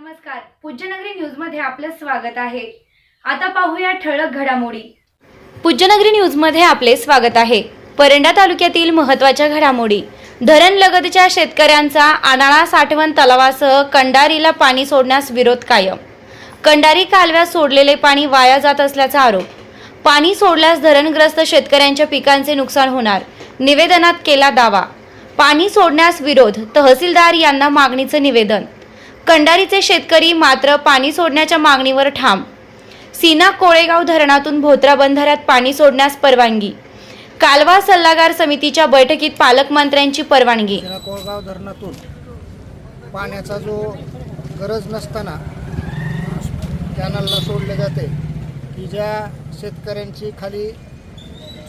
नमस्कार. पूज्यनगरी न्यूजमध्ये आपलं स्वागत आहे. आता पाहूया ठळक घडामोडी. पूज्यनगरी न्यूजमध्ये आपले स्वागत आहे. परंडा तालुक्यातील महत्त्वाच्या घडामोडी. धरण लगतच्या शेतकऱ्यांचा आनाळा साठवण तलावासह कंडारीला पाणी सोडण्यास विरोध कायम. कंडारी कालव्यात सोडलेले पाणी वाया जात असल्याचा आरोप. पाणी सोडल्यास धरणग्रस्त शेतकऱ्यांच्या पिकांचे नुकसान होणार निवेदनात केला दावा. पाणी सोडण्यास विरोध तहसीलदार यांना मागणीचं निवेदन. कंडारीचे शेतकरी मात्र पाणी सोडण्याच्या मागणीवर ठाम. सीना कोळेगाव धरणातून भोत्रा बंधाऱ्यात पाणी सोडण्यास परवानगी. कालवा सल्लागार समितीच्या बैठकीत पालकमंत्र्यांची परवानगी. शिरा कोळगाव धरणातून पाण्याचा जो गरज नसताना कॅनलला सोडले जाते की ज्या शेतकऱ्यांची खाली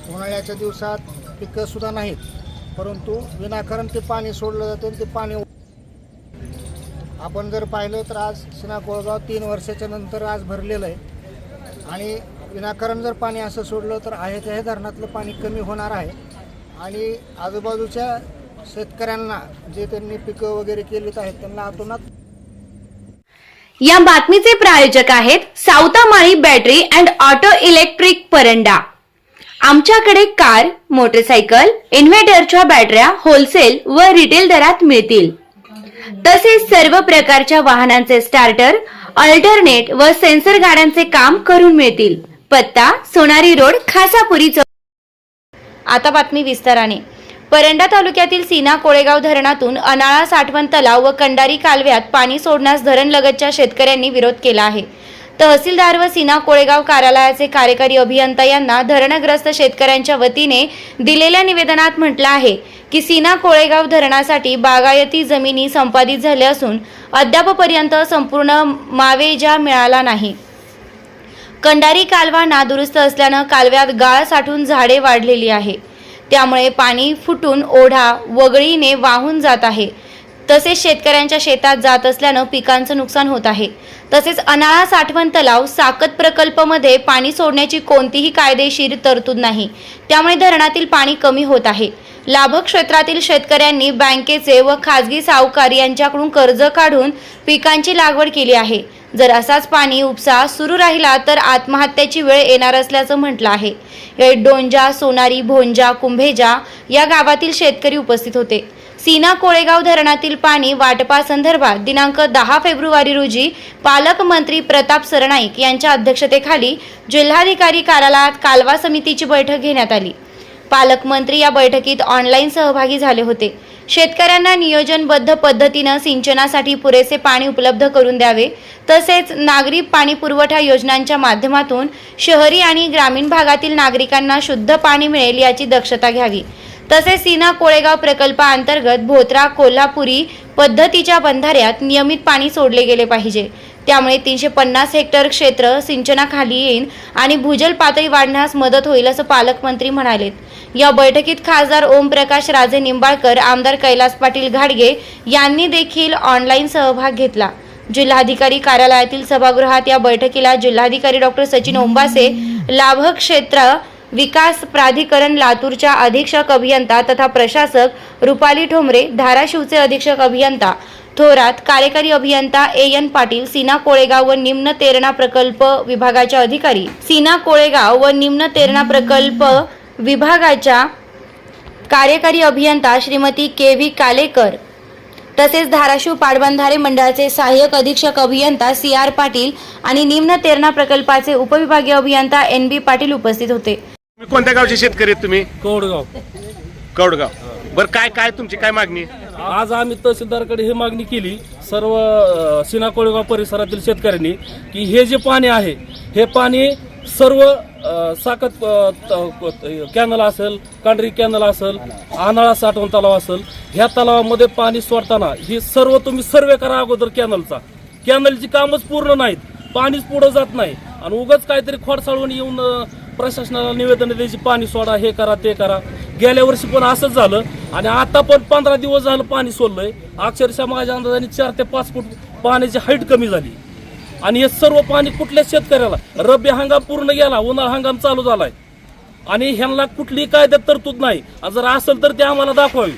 उन्हाळ्याच्या दिवसात पिकंसुद्धा नाहीत परंतु विनाकारण ते पाणी सोडलं जाते आणि ते पाणी आपण जर पाहिलं तर आज सिना कोळगाव तीन वर्षाच्या नंतर आज भरलेलं आहे. आणि विनाकारण जर पाणी असं सोडलं तर आहे त्या धरणातलं पाणी कमी होणार आहे. आणि आजूबाजूच्या शेतकऱ्यांना जे त्यांनी पिकं वगैरे केलीत आहेत त्यांना आतोनात या बातमीचे प्रायोजक आहेत Savatamali battery and auto electric Paranda. आमच्याकडे कार मोटरसायकल इन्व्हर्टरच्या बॅटऱ्या होलसेल व रिटेल दरात मिळतील. तसेच सर्व प्रकारच्या वाहनांचे स्टार्टर अल्टरनेट व सेन्सर गाड्यांचे काम करून मिळतील. पत्ता सोनारी रोड खासापुरी चौक. आता बातमी विस्ताराने. परंडा तालुक्यातील सीना कोळेगाव धरणातून अनाळा साठवण तलाव व कंडारी कालव्यात पाणी सोडण्यास धरणलगतच्या शेतकऱ्यांनी विरोध केला आहे. तहसीलदार व सीना कोळेगाव कार्यालयाचे कार्यकारी अभियंता यांना धरणग्रस्त शेतकऱ्यांच्या वतीने दिलेल्या निवेदनात म्हटलं आहे की सीना कोळेगाव धरणासाठी बागायती जमिनी संपादित झाल्या असून अद्यापपर्यंत संपूर्ण मावेजा मिळाला नाही. कंडारी कालवा नादुरुस्त असल्यानं कालव्यात गाळ साठून झाडे वाढलेली आहे. त्यामुळे पाणी फुटून ओढा वगळीने वाहून जात आहे. तसेच शेतकऱ्यांच्या शेतात जात असल्यानं पिकांचं नुकसान होत आहे. तसेच अनाळा साठवण तलाव साकत प्रकल्पमध्ये पाणी सोडण्याची कोणतीही कायदेशीर तरतूद नाही. त्यामुळे धरणातील पाणी कमी होत आहे. लाभ क्षेत्रातील शेतकऱ्यांनी बँकेचे व खाजगी सावकार यांच्याकडून कर्ज काढून पिकांची लागवड केली आहे. जर असाच पाणी उपसा सुरू राहिला तर आत्महत्याची वेळ येणार असल्याचं म्हटलं आहे. यावेळी डोंजा सोनारी भोंजा कुंभेजा या गावातील शेतकरी उपस्थित होते. सीना कोळेगाव धरणातील पाणी वाटपासंदर्भात दिनांक दहा फेब्रुवारी रोजी पालकमंत्री प्रताप सरनाईक यांच्या अध्यक्षतेखाली जिल्हाधिकारी कार्यालयात कालवा समितीची बैठक घेण्यात आली. पालकमंत्री या बैठकीत ऑनलाईन सहभागी झाले होते. शेतकऱ्यांना नियोजनबद्ध पद्धतीनं सिंचनासाठी पुरेसे पाणी उपलब्ध करून द्यावे तसेच नागरी पाणी पुरवठा योजनांच्या माध्यमातून शहरी आणि ग्रामीण भागातील नागरिकांना शुद्ध पाणी मिळेल याची दक्षता घ्यावी. तसेच सीना कोळेगाव प्रकल्पाअंतर्गत भोत्रा कोल्हापुरी पद्धतीच्या बंधाऱ्यात नियमित पाणी सोडले गेले पाहिजे. त्यामुळे तीनशे पन्नास हेक्टर क्षेत्र सिंचनाखाली येईल आणि भूजल पातळी वाढण्यास मदत होईल असं पालकमंत्री म्हणालेत या बैठकीत खासदार ओमप्रकाश राजे निंबाळकर आमदार कैलास पाटील घाडगे यांनी देखील ऑनलाईन सहभाग घेतला. जिल्हाधिकारी कार्यालयातील सभागृहात या बैठकीला जिल्हाधिकारी डॉक्टर सचिन ओंबासे लाभक क्षेत्र विकास प्राधिकरण लातूरच्या अधीक्षक अभियंता तथा प्रशासक रुपाली ठोंबरे धाराशिवचे अधीक्षक अभियंता थोरात कार्यकारी अभियंता ए एन पाटील सीना कोळेगाव व निम्न तेरणा प्रकल्प विभागाच्या अधिकारी. सीना कोळेगाव व निम्न तेरणा प्रकल्प विभागाच्या कार्यकारी अभियंता श्रीमती के व्ही कालेकर. तसेच धाराशिव पाटबंधारे मंडळाचे सहाय्यक अधीक्षक अभियंता सी आर पाटील आणि निम्न तेरणा प्रकल्पाचे उपविभागीय अभियंता एन बी पाटील उपस्थित होते. तुम्ही कोणत्या गावचे शेतकरी आहेत तुम्ही? कौडगाव कौडगाव बरं काय काय तुमची काय मागणी? आज आम्ही तहसीलदारकडे ही मागणी केली सर्व अ, सिना कोळेगाव परिसरातील शेतकऱ्यांनी की हे जे पाणी आहे हे पाणी सर्व अ, साकत अ, त- कॅनल असेल कांडरी कॅनल असेल आनाळा साठवण तलाव असेल ह्या तलावामध्ये पाणी सोडताना ही सर्व तुम्ही सर्वे करा अगोदर कॅनलचा. कॅनलची कामच पूर्ण नाहीत पाणीच पुढं जात नाही. आणि उगाच काहीतरी खोडसाळून येऊन अ, प्रशासनाला निवेदन द्यायची पाणी सोडा हे करा ते करा. गेल्या वर्षी पण असंच झालं आणि आता पण पंधरा दिवस झालं पाणी सोडलंय. अक्षरशः माझ्या अंदाजाने चार ते पाच फूट पाण्याची हाईट कमी झाली. आणि हे सर्व पाणी कुठल्या शेतकऱ्याला? रब्बी हंगाम पूर्ण गेला उन्हाळा हंगाम चालू झालाय. आणि ह्यांना कुठलीही कायद्यात तरतूद नाही. जर असेल तर ते आम्हाला दाखवावी.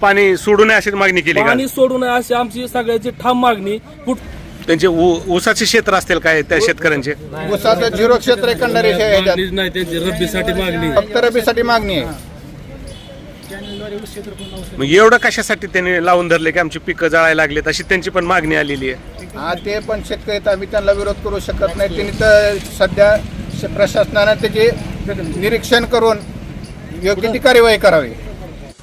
पाणी सोडू नये अशी मागणी केली पाणी सोडू नये अशी आमची सगळ्याची ठाम मागणी. कुठ त्यांचे ऊ- ऊसाचे क्षेत्र असतील काय त्या शेतकऱ्यांचे? उसाचं झिरो क्षेत्र एकंदरीत हे ह्याच्यात. मागणीच नाही त्यांची रब्बीसाठी मागणी फक्त रबीसाठी मागणी आहे. मग एवढं कशासाठी त्यांनी लावून धरले की आमची पिकं जळायला लागलीत? अशी त्यांची पण मागणी आलेली आहे. हा ते पण शेतकरी आहेत, आम्ही त्यांना विरोध करू शकत नाही. त्यांनी तर सध्या श- प्रशासनानं त्याचे निरीक्षण करून योग्य ती कार्यवाही करावी.